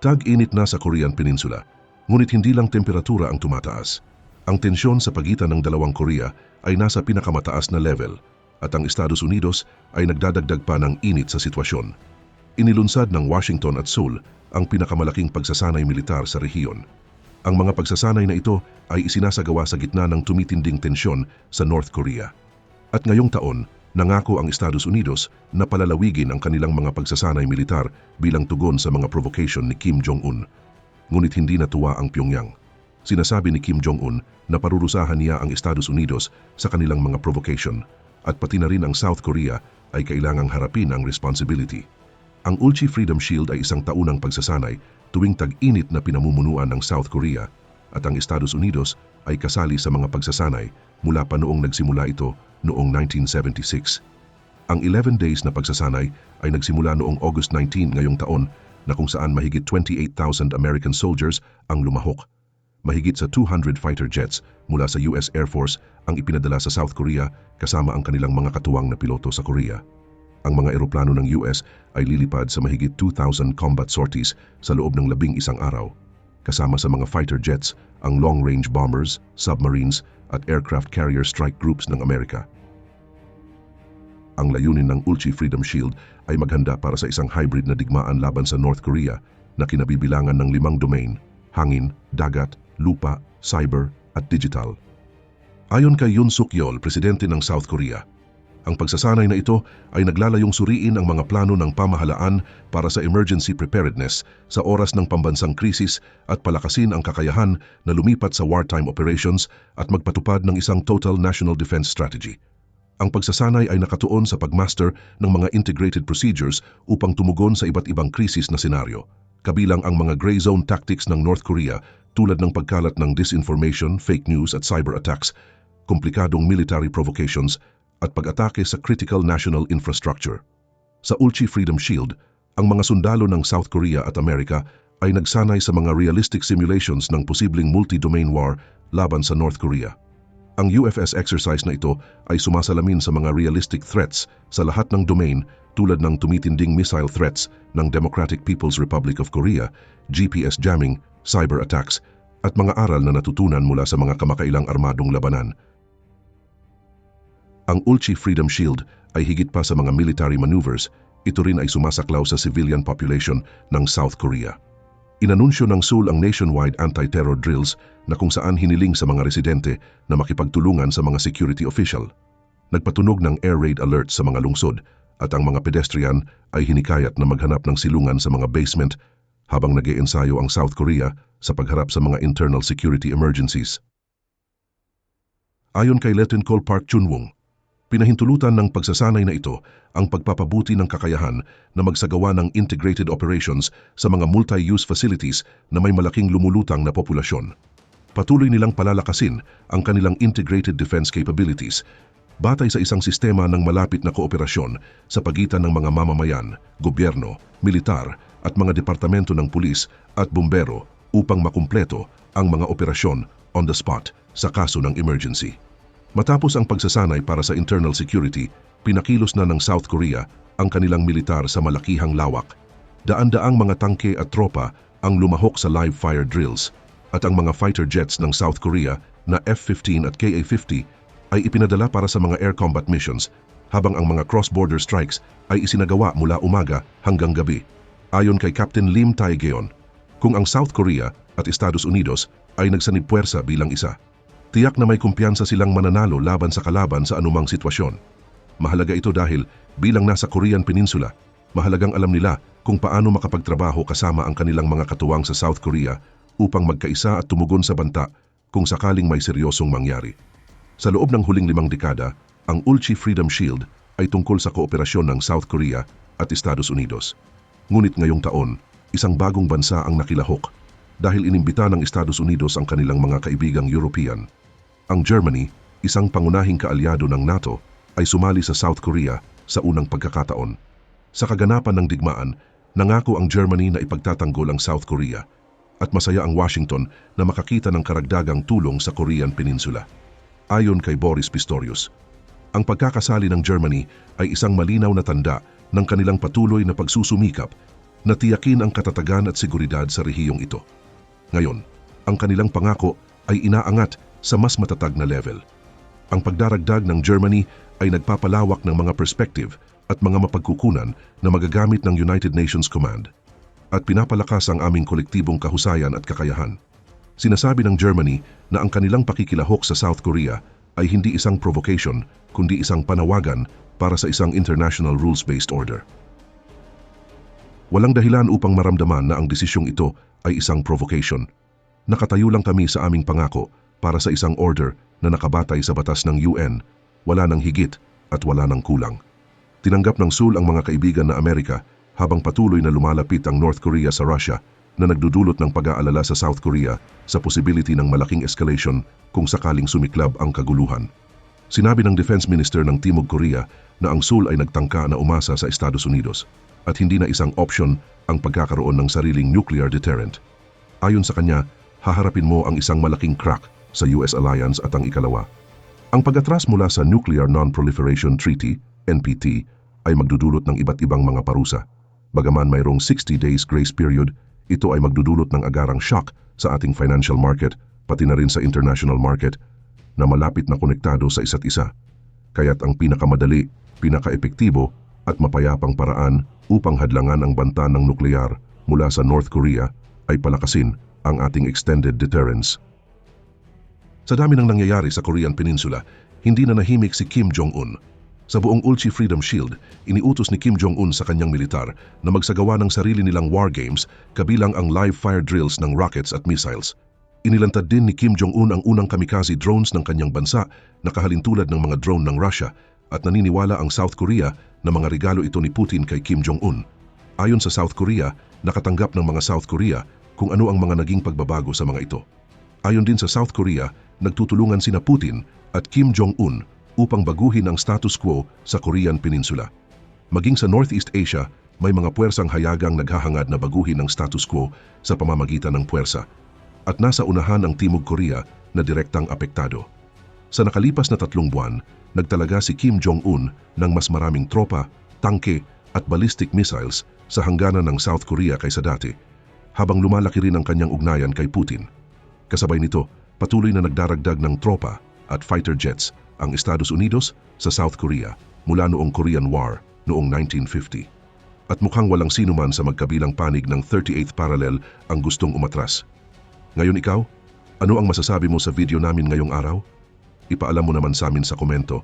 Tag-init na sa Korean Peninsula, ngunit hindi lang temperatura ang tumataas. Ang tensyon sa pagitan ng dalawang Korea ay nasa pinakamataas na level at ang Estados Unidos ay nagdadagdag pa ng init sa sitwasyon. Inilunsad ng Washington at Seoul ang pinakamalaking pagsasanay militar sa rehiyon. Ang mga pagsasanay na ito ay isinasagawa sa gitna ng tumitinding tensyon sa North Korea. At ngayong taon, nangako ang Estados Unidos na palalawigin ang kanilang mga pagsasanay militar bilang tugon sa mga provocation ni Kim Jong-un. Ngunit hindi natuwa ang Pyongyang. Sinasabi ni Kim Jong-un na parurusahan niya ang Estados Unidos sa kanilang mga provocation at pati na rin ang South Korea ay kailangang harapin ang responsibility. Ang Ulchi Freedom Shield ay isang taunang pagsasanay tuwing tag-init na pinamumunuan ng South Korea at ang Estados Unidos ay kasali sa mga pagsasanay mula pa noong nagsimula ito noong 1976. Ang 11 days na pagsasanay ay nagsimula noong August 19 ngayong taon na kung saan mahigit 28,000 American soldiers ang lumahok. Mahigit sa 200 fighter jets mula sa US Air Force ang ipinadala sa South Korea kasama ang kanilang mga katuwang na piloto sa Korea. Ang mga eroplano ng US ay lilipad sa mahigit 2,000 combat sorties sa loob ng labing isang araw. Kasama sa mga fighter jets ang long-range bombers, submarines at aircraft carrier strike groups ng Amerika. Ang layunin ng Ulchi Freedom Shield ay maghanda para sa isang hybrid na digmaan laban sa North Korea na kinabibilangan ng limang domain, hangin, dagat, lupa, cyber at digital. Ayon kay Yoon Suk Yeol, presidente ng South Korea, ang pagsasanay na ito ay naglalayong suriin ang mga plano ng pamahalaan para sa emergency preparedness sa oras ng pambansang krisis at palakasin ang kakayahan na lumipat sa wartime operations at magpatupad ng isang total national defense strategy. Ang pagsasanay ay nakatuon sa pagmaster ng mga integrated procedures upang tumugon sa iba't ibang krisis na senaryo, kabilang ang mga gray zone tactics ng North Korea tulad ng pagkalat ng disinformation, fake news at cyber attacks, komplikadong military provocations at pag-atake sa critical national infrastructure. Sa Ulchi Freedom Shield, ang mga sundalo ng South Korea at Amerika ay nagsanay sa mga realistic simulations ng posibleng multi-domain war laban sa North Korea. Ang UFS exercise na ito ay sumasalamin sa mga realistic threats sa lahat ng domain tulad ng tumitinding missile threats ng Democratic People's Republic of Korea, GPS jamming, cyber attacks, at mga aral na natutunan mula sa mga kamakailang armadong labanan. Ang Ulchi Freedom Shield ay higit pa sa mga military maneuvers, ito rin ay sumasaklaw sa civilian population ng South Korea. Inanunsyo ng Seoul ang nationwide anti-terror drills na kung saan hiniling sa mga residente na makipagtulungan sa mga security official. Nagpatunog ng air raid alert sa mga lungsod at ang mga pedestrian ay hinikayat na maghanap ng silungan sa mga basement habang nag ensayo ang South Korea sa pagharap sa mga internal security emergencies. Ayon kay Lieutenant Col Park Chunwong, Pinahintulutan ng pagsasanay na ito ang pagpapabuti ng kakayahan na magsagawa ng integrated operations sa mga multi-use facilities na may malaking lumulutang na populasyon. Patuloy nilang palalakasin ang kanilang integrated defense capabilities batay sa isang sistema ng malapit na kooperasyon sa pagitan ng mga mamamayan, gobyerno, militar at mga departamento ng pulis at bumbero upang makumpleto ang mga operasyon on the spot sa kaso ng emergency. Matapos ang pagsasanay para sa internal security, pinakilos na ng South Korea ang kanilang militar sa malakihang lawak. Daan-daang mga tangke at tropa ang lumahok sa live fire drills at ang mga fighter jets ng South Korea na F-15 at Ka-50 ay ipinadala para sa mga air combat missions habang ang mga cross-border strikes ay isinagawa mula umaga hanggang gabi. Ayon kay Captain Lim Tae-geon, kung ang South Korea at Estados Unidos ay nagsanib puwersa bilang isa, Tiyak na may kumpiyansa silang mananalo laban sa kalaban sa anumang sitwasyon. Mahalaga ito dahil bilang nasa Korean Peninsula, mahalagang alam nila kung paano makapagtrabaho kasama ang kanilang mga katuwang sa South Korea upang magkaisa at tumugon sa banta kung sakaling may seryosong mangyari. Sa loob ng huling limang dekada, ang Ulchi Freedom Shield ay tungkol sa kooperasyon ng South Korea at Estados Unidos. Ngunit ngayong taon, isang bagong bansa ang nakilahok dahil inimbita ng Estados Unidos ang kanilang mga kaibigang European ang Germany, isang pangunahing kaalyado ng NATO, ay sumali sa South Korea sa unang pagkakataon. Sa kaganapan ng digmaan, nangako ang Germany na ipagtatanggol ang South Korea at masaya ang Washington na makakita ng karagdagang tulong sa Korean Peninsula. Ayon kay Boris Pistorius, ang pagkakasali ng Germany ay isang malinaw na tanda ng kanilang patuloy na pagsusumikap na tiyakin ang katatagan at seguridad sa rehiyong ito. Ngayon, ang kanilang pangako ay inaangat sa mas matatag na level. Ang pagdaragdag ng Germany ay nagpapalawak ng mga perspective at mga mapagkukunan na magagamit ng United Nations Command at pinapalakas ang aming kolektibong kahusayan at kakayahan. Sinasabi ng Germany na ang kanilang pakikilahok sa South Korea ay hindi isang provocation kundi isang panawagan para sa isang international rules-based order. Walang dahilan upang maramdaman na ang desisyong ito ay isang provocation. Nakatayo lang kami sa aming pangako para sa isang order na nakabatay sa batas ng UN, wala ng higit at wala ng kulang. Tinanggap ng Seoul ang mga kaibigan na Amerika habang patuloy na lumalapit ang North Korea sa Russia na nagdudulot ng pag-aalala sa South Korea sa possibility ng malaking escalation kung sakaling sumiklab ang kaguluhan. Sinabi ng Defense Minister ng Timog Korea na ang Seoul ay nagtangka na umasa sa Estados Unidos at hindi na isang option ang pagkakaroon ng sariling nuclear deterrent. Ayon sa kanya, haharapin mo ang isang malaking crack sa US alliance at ang ikalawa. Ang pag-atras mula sa Nuclear Non-Proliferation Treaty, NPT, ay magdudulot ng iba't ibang mga parusa. Bagaman mayroong 60 days grace period, ito ay magdudulot ng agarang shock sa ating financial market, pati na rin sa international market, na malapit na konektado sa isa't isa. Kaya't ang pinakamadali, pinakaepektibo at mapayapang paraan upang hadlangan ang banta ng nuklear mula sa North Korea ay palakasin ang ating extended deterrence. Sa dami ng nangyayari sa Korean Peninsula, hindi na nahimik si Kim Jong-un. Sa buong Ulchi Freedom Shield, iniutos ni Kim Jong-un sa kanyang militar na magsagawa ng sarili nilang war games kabilang ang live fire drills ng rockets at missiles. Inilantad din ni Kim Jong-un ang unang kamikaze drones ng kanyang bansa na kahalintulad ng mga drone ng Russia at naniniwala ang South Korea na mga regalo ito ni Putin kay Kim Jong-un. Ayon sa South Korea, nakatanggap ng mga South Korea kung ano ang mga naging pagbabago sa mga ito. Ayon din sa South Korea, nagtutulungan sina Putin at Kim Jong-un upang baguhin ang status quo sa Korean Peninsula. Maging sa Northeast Asia, may mga puwersang hayagang naghahangad na baguhin ang status quo sa pamamagitan ng puwersa at nasa unahan ang Timog Korea na direktang apektado. Sa nakalipas na tatlong buwan, nagtalaga si Kim Jong-un ng mas maraming tropa, tangke at ballistic missiles sa hangganan ng South Korea kaysa dati, habang lumalaki rin ang kanyang ugnayan kay Putin. Kasabay nito, patuloy na nagdaragdag ng tropa at fighter jets ang Estados Unidos sa South Korea mula noong Korean War noong 1950. At mukhang walang sino man sa magkabilang panig ng 38th parallel ang gustong umatras. Ngayon ikaw, ano ang masasabi mo sa video namin ngayong araw? Ipaalam mo naman sa amin sa komento